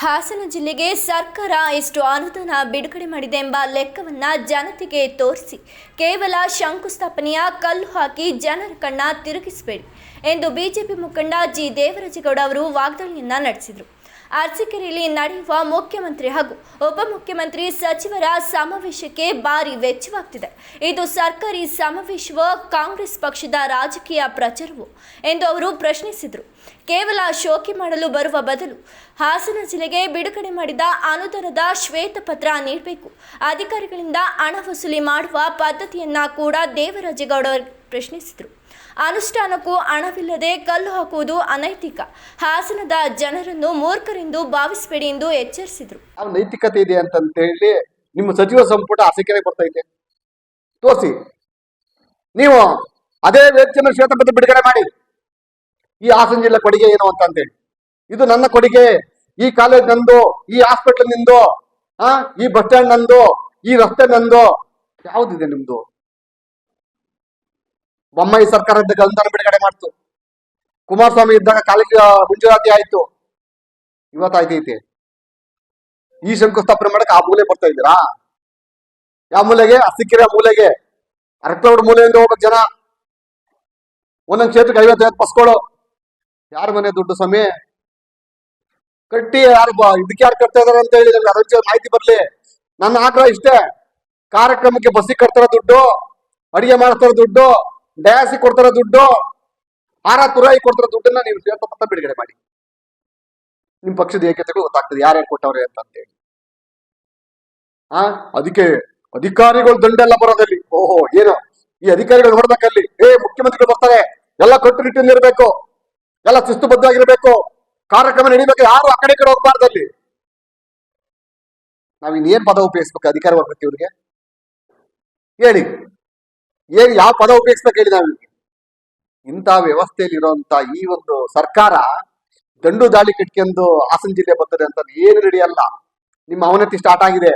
ಹಾಸನ ಜಿಲ್ಲೆಗೆ ಸರ್ಕಾರ ಎಷ್ಟು ಅನುದಾನ ಬಿಡುಗಡೆ ಮಾಡಿದೆ ಎಂಬ ಲೆಕ್ಕವನ್ನ ಜನತೆಗೆ ತೋರಿಸಿ. ಕೇವಲ ಶಂಕುಸ್ಥಾಪನೆಯ ಕಲ್ಲು ಹಾಕಿ ಜನರ ಕಣ್ಣ ತಿರುಗಿಸಬೇಡಿ ಎಂದು ಬಿಜೆಪಿ ಮುಖಂಡ ಜಿ ದೇವರಾಜಗೌಡ ಅವರು ವಾಗ್ದಾಳಿಯನ್ನ ನಡೆಸಿದರು. ಅರಸೀಕೆರೆಯಲ್ಲಿ ನಡೆಯುವ ಮುಖ್ಯಮಂತ್ರಿ ಹಾಗೂ ಉಪಮುಖ್ಯಮಂತ್ರಿ ಸಚಿವರ ಸಮಾವೇಶಕ್ಕೆ ಭಾರಿ ವೆಚ್ಚವಾಗ್ತಿದೆ. ಇದು ಸರ್ಕಾರಿ ಸಮಾವೇಶವೋ, ಕಾಂಗ್ರೆಸ್ ಪಕ್ಷದ ರಾಜಕೀಯ ಪ್ರಚಾರವು ಎಂದು ಅವರು ಪ್ರಶ್ನಿಸಿದರು. ಕೇವಲ ಶೋಕಿ ಮಾಡಲು ಬರುವ ಬದಲು ಹಾಸನ ಜಿಲ್ಲೆಗೆ ಬಿಡುಗಡೆ ಮಾಡಿದ ಅನುದಾನದ ಶ್ವೇತಪತ್ರ ನೀಡಬೇಕು. ಅಧಿಕಾರಿಗಳಿಂದ ಹಣ ವಸೂಲಿ ಮಾಡುವ ಪದ್ಧತಿಯನ್ನ ಕೂಡ ದೇವರಾಜೇಗೌಡ ಪ್ರಶ್ನಿಸಿದರು. ಅನುಷ್ಠಾನಕ್ಕೂ ಹಣವಿಲ್ಲದೆ ಕಲ್ಲು ಹಾಕುವುದು ಅನೈತಿಕ. ಹಾಸನದ ಜನರನ್ನು ಮೂರ್ಖರೆಂದು ಭಾವಿಸಬೇಡಿ ಎಂದು ಎಚ್ಚರಿಸಿದರು. ನೈತಿಕತೆ ಇದೆ ಅಂತ ಹೇಳಿ ನಿಮ್ಮ ಸಚಿವ ಸಂಪುಟ ಅಸೆಕೆರೆ ಬರ್ತಾ ತೋರಿಸಿ. ನೀವು ಅದೇ ವೇತನ ಶ್ವೇತಪತ್ರ ಬಿಡುಗಡೆ ಮಾಡಿ. ಈ ಹಾಸನ ಜಿಲ್ಲೆ ಕೊಡುಗೆ ಏನು ಅಂತ ಅಂತೇಳಿ. ಇದು ನನ್ನ ಕೊಡುಗೆ. ಈ ಕಾಲೇಜ್ ನಂದು, ಈ ಹಾಸ್ಪಿಟಲ್ ನಿಂದು, ಆ, ಈ ಬಸ್ ಸ್ಟ್ಯಾಂಡ್ ನಂದು, ಈ ರಸ್ತೆ ನಂದು. ಯಾವ್ದಿದೆ ನಿಮ್ದು? ಬೊಮ್ಮಾಯಿ ಸರ್ಕಾರ ಇದ್ದಾಗ ಅನುದಾನ ಬಿಡುಗಡೆ ಮಾಡ್ತು. ಕುಮಾರಸ್ವಾಮಿ ಇದ್ದಾಗ ಕಾಲೇಜ್ ಮುಂಜೂರಾತಿ ಆಯ್ತು. ಇವತ್ತಾಯ್ತೈತೆ ಈ ಶಂಕುಸ್ಥಾಪನೆ ಮಾಡಕ್ಕೆ ಆ ಮೂಲೆ ಬರ್ತಾ ಇದ್ದೀರಾ? ಯಾವ ಮೂಲೆಗೆ? ಅಸಿಕ್ಕಿರ ಮೂಲೆಗೆ. ಅರಕ್ಲೋಡ್ ಮೂಲೆಯಿಂದ ಹೋಗ್ಬೇಕು ಜನ. ಒಂದೊಂದು ಕ್ಷೇತ್ರಕ್ಕೆ ಐವತ್ತೈವತ್ತು ಪಸ್ಕೊಳು ಯಾರ ಮನೆ ದುಡ್ಡು ಸ್ವಾಮಿ? ಕಟ್ಟಿ ಯಾರು ಇದಕ್ಕೆ ಯಾರು ಕಟ್ತಾ ಇದಾರೆ ಅಂತ ಹೇಳಿ ಅದ್ರ ಮಾಹಿತಿ ಬರ್ಲಿ. ನನ್ನ ಆಗ್ರಹ ಇಷ್ಟೇ. ಕಾರ್ಯಕ್ರಮಕ್ಕೆ ಬಸ್ಸಿಗೆ ಕಟ್ತಾರ ದುಡ್ಡು, ಅಡಿಗೆ ಮಾಡ್ತಾರ ದುಡ್ಡು. ಡಯಾಸಿ ಕೊಡ್ತಾರ ದುಡ್ಡು, ಆರ ತುರಾಯಿ ಕೊಡ್ತಾರ ದುಡ್ಡನ್ನ ನೀವು ಶ್ವೇತಪತ್ರ ಬಿಡುಗಡೆ ಮಾಡಿ. ನಿಮ್ ಪಕ್ಷದ ಏಕತೆಗಳು ಗೊತ್ತಾಗ್ತದೆ ಯಾರ್ಯಾರು ಕೊಟ್ಟವ್ರೆ ಅಂತ ಅಂತೇಳಿ. ಆ, ಅದಕ್ಕೆ ಅಧಿಕಾರಿಗಳು ದಂಡೆಲ್ಲ ಬರೋದಲ್ಲಿ ಓಹೋ, ಏನು? ಈ ಅಧಿಕಾರಿಗಳು ನೋಡ್ಬೇಕಲ್ಲಿ ಏ, ಮುಖ್ಯಮಂತ್ರಿಗಳು ಬರ್ತಾರೆ. ಎಲ್ಲ ಕಟ್ಟುನಿಟ್ಟಿನಲ್ಲಿರ್ಬೇಕು ಎಲ್ಲ ಶಿಸ್ತುಬದ್ಧವಾಗಿರ್ಬೇಕು. ಕಾರ್ಯಕ್ರಮ ನಡೀಬೇಕು. ಯಾರು ಆ ಕಡೆ ಕಡೆ ಹೋಗ್ಬಾರ್ದಲ್ಲಿ ನಾವ್ ಇನ್ನೇನ್ ಪದ ಉಪಯೋಗಿಸ್ಬೇಕು ಅಧಿಕಾರ ವರ್ಗಕ್ಕೆ ಇವ್ರಿಗೆ ಹೇಳಿ. ಏನ್, ಯಾವ ಪದ ಉಪಯೋಗಿಸ್ಬೇಕು ಹೇಳಿ ನಾವ್ ಇಂಥ ವ್ಯವಸ್ಥೆಯಲ್ಲಿ ಇರುವಂತ ಈ ಒಂದು ಸರ್ಕಾರ ದಂಡು ದಾಳಿ ಕಟ್ಕೊಂಡು ಹಾಸನ ಜಿಲ್ಲೆ ಬರ್ತದೆ ಅಂತ ಏನು ನಡೆಯಲ್ಲ ನಿಮ್ಮ ಅವನತಿ ಸ್ಟಾರ್ಟ್ ಆಗಿದೆ.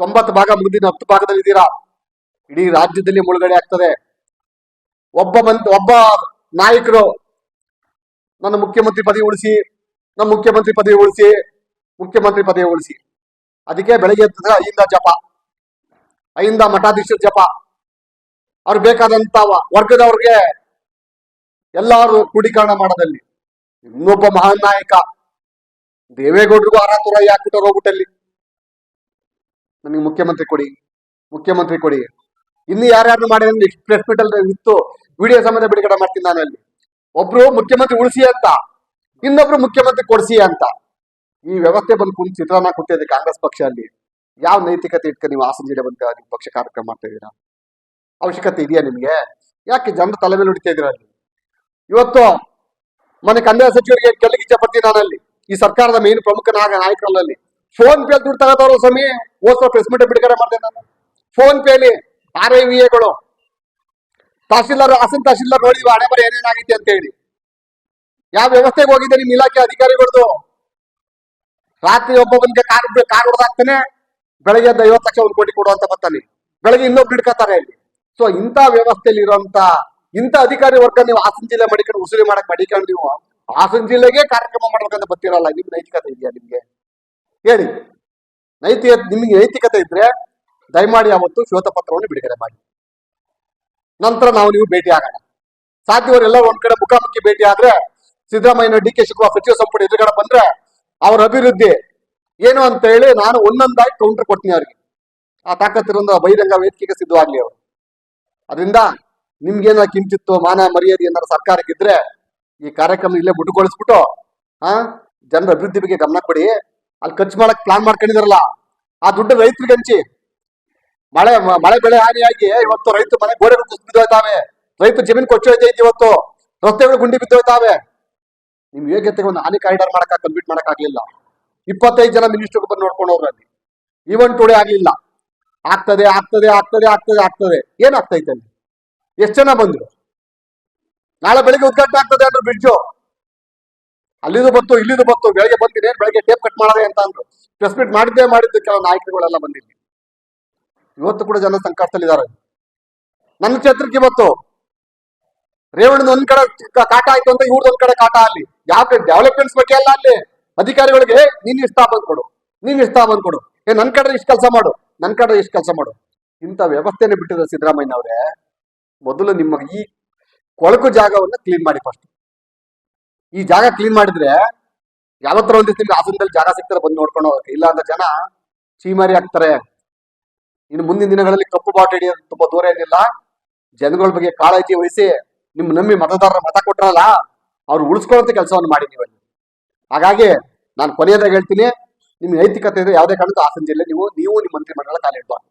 ತೊಂಬತ್ತು ಭಾಗ ಮುಗಿದಿನ ಹತ್ತು ಭಾಗದಲ್ಲಿ ಇದ್ದೀರಾ ಇಡೀ ರಾಜ್ಯದಲ್ಲಿ ಮುಳುಗಡೆ ಆಗ್ತದೆ. ಒಬ್ಬ ಮಂತ್, ಒಬ್ಬ ನಾಯಕರು ನನ್ನ ಮುಖ್ಯಮಂತ್ರಿ ಪದವಿ ಉಳಿಸಿ, ನಮ್ಮ ಮುಖ್ಯಮಂತ್ರಿ ಪದವಿ ಉಳಿಸಿ, ಮುಖ್ಯಮಂತ್ರಿ ಪದವಿ ಉಳಿಸಿ. ಅದಕ್ಕೆ ಬೆಳಗ್ಗೆ ಎದ್ದ ಜಪ ಐಯಿಂದ ಮಠಾಧೀಶರ ಜಪ. ಅವ್ರು ಬೇಕಾದಂತ ವರ್ಗದವ್ರಿಗೆ ಎಲ್ಲಾರು ಕ್ರೋಢೀಕರಣ ಮಾಡೋದಲ್ಲಿ ಇನ್ನೊಬ್ಬ ಮಹಾನ್ ನಾಯಕ ದೇವೇಗೌಡರಿಗೂ ಆರಾತುರ ಹಾಕ್ಬಿಟ್ಟವ್ರು ಹೋಗ್ಬಿಟ್ಟಲ್ಲಿ. ನನಗೆ ಮುಖ್ಯಮಂತ್ರಿ ಕೊಡಿ ಮುಖ್ಯಮಂತ್ರಿ ಕೊಡಿ. ಇನ್ನು ಯಾರ್ಯಾರು ಮಾಡಿದ್ರೆ ಪ್ರೆಸ್ ಮೀಟ್ ಅಲ್ಲಿ ಇತ್ತು ವಿಡಿಯೋ ಸಂಬಂಧ ಬಿಡುಗಡೆ ಮಾಡ್ತೀನಿ ನಾನು ಅಲ್ಲಿ. ಒಬ್ರು ಮುಖ್ಯಮಂತ್ರಿ ಉಳಿಸಿ ಅಂತ, ಇನ್ನೊಬ್ರು ಮುಖ್ಯಮಂತ್ರಿ ಕೊಡಿಸಿ ಅಂತ. ಈ ವ್ಯವಸ್ಥೆ ಬಂದು ಕುಂತು ಚಿತ್ರಾನ್ನ ಕೊಟ್ಟಿದೆ ಕಾಂಗ್ರೆಸ್ ಪಕ್ಷ ಅಲ್ಲಿ. ಯಾವ ನೈತಿಕತೆ ಇಟ್ಕೊಂಡು ನೀವು ಹಾಸನ ಜಿಲ್ಲೆ ಬಂದ ನಿಮ್ಮ ಪಕ್ಷ ಕಾರ್ಯಕ್ರಮ ಮಾಡ್ತಾ ಇದ್ದೀರಾ? ಅವಶ್ಯಕತೆ ಇದೆಯಾ ನಿಮಗೆ? ಯಾಕೆ ಜನರ ತಲೆ ಮೇಲೆ ಹೊಡಿತಾ ಇದ್ರ ಅಲ್ಲಿ? ಇವತ್ತು ಮನೆ ಕಂದಾಯ ಸಚಿವರಿಗೆ ಕೆಳಗೆ ಇಚ್ಛೆ ಪಡ್ತೀನಿ ನಾನಲ್ಲಿ? ಈ ಸರ್ಕಾರದ ಮೇನ್ ಪ್ರಮುಖ ನಾಯ- ನಾಯಕರಲ್ಲಿ. ಫೋನ್ ಪೇ ದುಡ್ಡು ತಗೋತಾರೋ ಸ್ವಾಮಿ ಹೋದ ಪ್ರೆಸ್ ಮೀಟ್ ಬಿಡುಗಡೆ ಮಾಡಿದೆ ನಾನು. ಫೋನ್ ಪೇಲಿ ಆರ್ ಐ ವಿ ಎಗಳು ತಹಶೀಲ್ದಾರ್ ಹಾಸನ್ ತಹಶೀಲ್ದಾರ್ ನೋಡಿದ್ವಿ ಹಣೆ ಬರ ಏನೇನಾಗಿದೆ ಅಂತ ಹೇಳಿ. ಯಾವ ವ್ಯವಸ್ಥೆಗೆ ಹೋಗಿದೆ ನಿಮ್ ಇಲಾಖೆ ಅಧಿಕಾರಿಗಳದ್ದು ರಾತ್ರಿ ಒಬ್ಬ ಬಂದ್ಗೆ ಕಾರ್ ಕಾರ್ ಹೊಡೆದಾಗ್ತಾನೆ, ಬೆಳಗ್ಗೆ ಐವತ್ತು ಲಕ್ಷ ಒಂದು ಕೋಟಿ ಕೊಡುವಂತ ಬರ್ತಾನೆ. ಬೆಳಗ್ಗೆ ಇನ್ನೊಬ್ರು ಹಿಡ್ಕೋತಾರೆ ಇಲ್ಲಿ. ಸೊ ಇಂಥ ವ್ಯವಸ್ಥೆಯಲ್ಲಿ ಇರುವಂತ ಇಂಥ ಅಧಿಕಾರಿ ವರ್ಗ ನೀವು ಹಾಸನ ಜಿಲ್ಲೆ ಮಡಿಕೊಂಡು ಉಸಿರಿ ಮಾಡಕ್ ಮಡಿಕೊಂಡು ನೀವು ಹಾಸನ ಜಿಲ್ಲೆಗೆ ಕಾರ್ಯಕ್ರಮ ಮಾಡ್ಬೇಕಂತ ಬರ್ತಿರಲ್ಲ ನಿಮ್ ನೈತಿಕತೆ ಇದೆಯಾ ನಿಮ್ಗೆ? ಹೇಳಿ. ನೈತಿಕ ನಿಮ್ಗೆ ನೈತಿಕತೆ ಇದ್ರೆ ದಯಮಾಡಿ ಅವತ್ತು ಶ್ವೇತ ಪತ್ರವನ್ನು ಬಿಡುಗಡೆ ಮಾಡಿ. ನಂತರ ನಾವು ನೀವು ಭೇಟಿ ಆಗೋಣ. ಸಾಧ್ಯವರೆಲ್ಲ ಒಂದ್ ಕಡೆ ಮುಖಾಮುಖಿ ಭೇಟಿ ಆದ್ರೆ ಸಿದ್ದರಾಮಯ್ಯ ಡಿ ಕೆ ಶಿವಕುಮಾರ್ ಸಚಿವ ಸಂಪುಟ ಎದುರುಗಡೆ ಬಂದ್ರೆ ಅವ್ರ ಅಭಿವೃದ್ಧಿ ಏನು ಅಂತ ಹೇಳಿ ನಾನು ಒಂದೊಂದಾಗಿ ಕೌಂಟರ್ ಕೊಡ್ತೀನಿ ಅವ್ರಿಗೆ. ಆ ತಾಕತ್ತಿರೋ ಬಹಿರಂಗ ವೇದಿಕೆಗೆ ಸಿದ್ಧವಾಗ್ಲಿ ಅವರು. ಅದರಿಂದ ನಿಮ್ಗೇನಾರ ಕಿಂಚಿತ್ತು ಮಾನ ಮರ್ಯಾದೆ ಏನಾರ ಸರ್ಕಾರಕ್ಕಿದ್ರೆ ಈ ಕಾರ್ಯಕ್ರಮ ಇಲ್ಲೇ ಮುಟ್ಟುಗೊಳಿಸ್ಬಿಟ್ಟು ಆ, ಜನರ ಅಭಿವೃದ್ಧಿ ಬಗ್ಗೆ ಗಮನ ಕೊಡಿ. ಅಲ್ಲಿ ಖರ್ಚು ಮಾಡಕ್ ಪ್ಲಾನ್ ಮಾಡ್ಕೊಂಡಿದಾರಲ್ಲ, ಆ ದುಡ್ಡು ರೈತರಿಗೆ ಹಂಚಿ. ಮಳೆ ಮಳೆ ಬೆಳೆ ಹಾನಿಯಾಗಿ ಇವತ್ತು ರೈತ ಮನೆ ಗೋಡೆ ಕುಸಿದು ಬಿದ್ದೋಯ್ತಾವೆ. ರೈತ ಜಮೀನು ಕೊಚ್ಚೋಯ್ತೈತಿ ಇವತ್ತು. ರಸ್ತೆಗಳು ಗುಂಡಿ ಬಿದ್ದೋಯ್ತಾವೆ. ನಿಮ್ ಯೋಗ್ಯತೆಗೆ ಒಂದು ಹಾನಿ ಕಾರಿಡಾರ್ ಮಾಡಕ್ ಕಂಪ್ಲೀಟ್ ಮಾಡಕ್ ಆಗ್ಲಿಲ್ಲ. ಇಪ್ಪತ್ತೈದು ಜನ ಮಿನಿಸ್ಟರ್ ಬಂದು ನೋಡ್ಕೊಂಡು ಹೋಗ್ರಲ್ಲಿ ಈವನ್ ಟುಡೇ ಆಗ್ಲಿಲ್ಲ. ಆಗ್ತದೆ ಆಗ್ತದೆ ಆಗ್ತದೆ ಆಗ್ತದೆ ಆಗ್ತದೆ. ಏನಾಗ್ತೈತೆ ಅಲ್ಲಿ? ಎಷ್ಟು ಜನ ಬಂದ್ರು? ನಾಳೆ ಬೆಳಿಗ್ಗೆ ಉದ್ಘಾಟನೆ ಆಗ್ತದೆ ಅಂದ್ರೆ ಬ್ರಿಡ್ಜು ಅಲ್ಲಿದು ಬತ್ತು ಇಲ್ಲಿದು ಬತ್ತು ಬೆಳಗ್ಗೆ ಬಂದಿದೆ ಬೆಳಗ್ಗೆ ಟೇಪ್ ಕಟ್ ಮಾಡೋದೇ ಅಂತ ಅಂದ್ರು. ಪ್ರೆಸ್ ಮೀಟ್ ಮಾಡಿದ್ದೇ ಮಾಡಿದ್ದು ಕೆಲವು ನಾಯಕರುಗಳೆಲ್ಲ ಬಂದಿಲ್ಲಿ ಇವತ್ತು ಕೂಡ ಜನ ಸಂಕಷ್ಟದಲ್ಲಿದ್ದಾರೆ. ನನ್ನ ಕ್ಷೇತ್ರಕ್ಕೆ ಇವತ್ತು ರೇವಣ್ಣ ಒಂದ್ ಕಡೆ ಕಾಟ ಆಯ್ತು ಅಂತ ಇವ್ರದ್ದು ಒಂದ್ ಕಡೆ ಕಾಟ ಅಲ್ಲಿ. ಯಾವ ಡೆವಲಪ್ಮೆಂಟ್ಸ್ ಬಗ್ಗೆ ಅಲ್ಲ ಅಲ್ಲಿ. ಅಧಿಕಾರಿಗಳಿಗೆ ನೀನು ಇಷ್ಟ ಬಂದ್ ಕೊಡು ನೀನ್ ಇಷ್ಟ ಬಂದ್ಕೊಡು. ಏ, ನನ್ ಕಡೆ ಇಷ್ಟು ಕೆಲಸ ಮಾಡು. ನನ್ ಕಡೆ ಇಷ್ಟು ಕೆಲಸ ಮಾಡು. ಇಂಥ ವ್ಯವಸ್ಥೆನೆ ಬಿಟ್ಟಿದ್ರೆ ಸಿದ್ದರಾಮಯ್ಯ ಅವರೇ. ಮೊದಲು ನಿಮ್ಮ ಈ ಕೊಳಕು ಜಾಗವನ್ನ ಕ್ಲೀನ್ ಮಾಡಿ ಫಸ್ಟ್ ಈ ಜಾಗ ಕ್ಲೀನ್ ಮಾಡಿದ್ರೆ ಯಾವತ್ತರ ಒಂದ್ ದಿವಸ ನಿಮ್ಗೆ ಹಾಸನದಲ್ಲಿ ಜಾಗ ಸಿಗ್ತಾರೆ ಬಂದು ನೋಡ್ಕೊಂಡು ಹೋಗಕ್ಕೆ. ಇಲ್ಲ ಅಂದ್ರೆ ಜನ ಚೀಮಾರಿ ಆಗ್ತಾರೆ. ಇನ್ನು ಮುಂದಿನ ದಿನಗಳಲ್ಲಿ ಕಪ್ಪು ಬಾಟ್ ಹಿಡಿಯೋದು ತುಂಬಾ ದೂರ ಏನಿಲ್ಲ. ಜನಗಳ ಬಗ್ಗೆ ಕಾಳಜಿ ವಹಿಸಿ ನಿಮ್ ನಂಬಿ ಮತದಾರರ ಮತ ಕೊಟ್ರಲ್ಲ, ಅವ್ರು ಉಳಿಸ್ಕೊಳ್ಳೋ ಕೆಲಸವನ್ನು ಮಾಡಿ ನೀವಲ್ಲಿ. ಹಾಗಾಗಿ ನಾನು ಕೊನೆಯದಾಗ ಹೇಳ್ತೀನಿ ನಿಮ್ಗೆ ನೈತಿಕತೆ ಇದೆ ಯಾವುದೇ ಕಾರಣಕ್ಕೂ ಹಾಸನ ಜಿಲ್ಲೆ ನೀವು ನೀವು ನಿಮ್ಮ ಮಂತ್ರಿಮಂಡಲ ಕಾಲಿಡ್ಬಾರ್ದು.